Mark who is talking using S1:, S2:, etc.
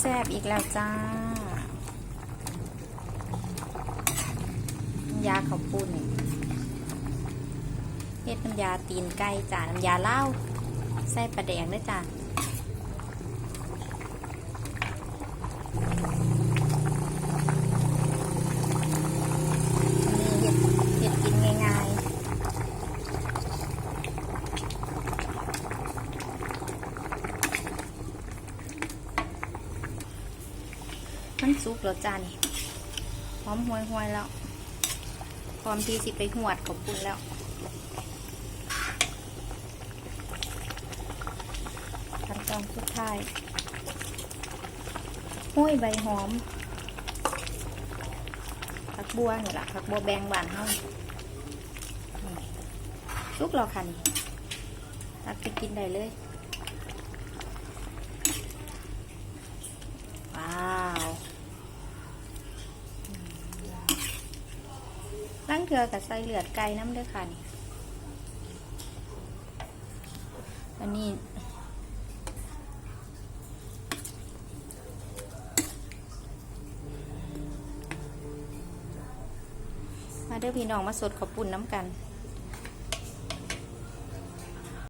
S1: แซ่บอีกแล้วจ้า ยาข้าวปุ้นเฮ็ดน้ำยาตีนไก่จ้า น้ำยาเหล้าใส่ปลาแดงด้วยจ้า อันนี้เฮ็ดเฮ็ดกินง่ายๆ มันสุกแล้วจ้านี่หอมห่วยๆแล้วพร้อมที่สิไปหวดขอบคุณแล้วขั้นตอนสุดท้ายห้อยใบหอมผักบัวนี่แหละผักบัวแบงบานเฮาสุกแล้วค่ะนี่ตักไปกินได้เลย ว้าว ลังเทือกับใส่เลือดไก่น้ำเด้วยค่ะนี่อันนี้มาเด้อพี่น้องมาสดขอบปุ่นน้ำกัน